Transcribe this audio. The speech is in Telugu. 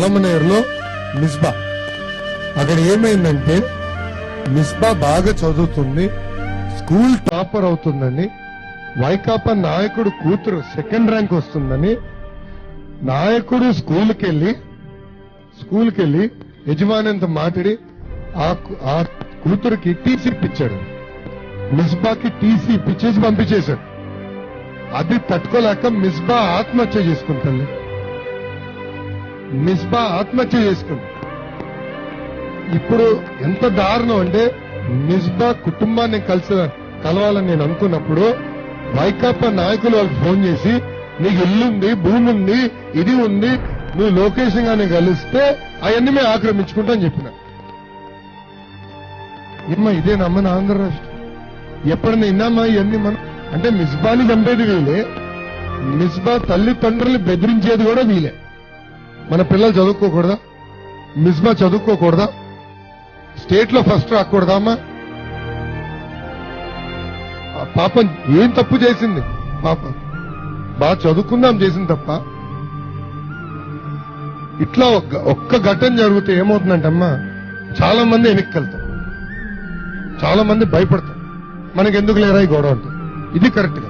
అలమనేరులో మిస్బా. అక్కడ ఏమైందంటే మిస్బా బాగా చదువుతుంది స్కూల్ టాపర్ అవుతుందని వైకాపా నాయకుడు కూతురు సెకండ్ ర్యాంక్ వస్తుందని నాయకుడు స్కూల్కి వెళ్ళి స్కూల్కి వెళ్ళి యజమానితో మాట్లాడి ఆ ఆ కూతురుకి టీసీ ఇప్పించాడు. మిస్బాకి టీసీ ఇప్పించేసి పంపించేశాడు. అది తట్టుకోలేక మిస్బా ఆత్మహత్య చేసుకుంటుంది మిస్బా ఆత్మహత్య చేసుకుంది. ఇప్పుడు ఎంత దారుణం అంటే మిస్బా కుటుంబాన్ని కలిసి కలవాలని నేను అనుకున్నప్పుడు వైకాపా నాయకులు వాళ్ళకి ఫోన్ చేసి నీకు ఇల్లుంది భూమి ఉంది ఇది ఉంది నువ్వు లోకేషన్ గాని కలిస్తే అవన్నీ మేము ఆక్రమించుకుంటాం చెప్పిన. ఏమ్మా ఇదేనమ్మ నమ్మని ఆంధ్ర రాష్ట్రం. ఎప్పుడైనా విన్నామా ఇవన్నీ మనం? అంటే మిస్బాని చంపేది వీలే మిస్బా తల్లిదండ్రులు బెదిరించేది కూడా వీలే మన పిల్లలు చదువుకోకూడదా? మిజ్మా చదువుకోకూడదా? స్టేట్లో ఫస్ట్ రాకూడదా అమ్మా? పాపం ఏం తప్పు చేసింది? పాపం బాగా చదువుకుందాం చేసింది తప్ప. ఇట్లా ఒక్క- ఒక్క ఘటన జరిగితే ఏమవుతుందంటమ్మా? చాలా మంది వెనక్కి వెళ్తారు చాలా మంది భయపడతారు. మనకి ఎందుకు లేరా ఈ గొడవ అంటే? ఇది కరెక్ట్గా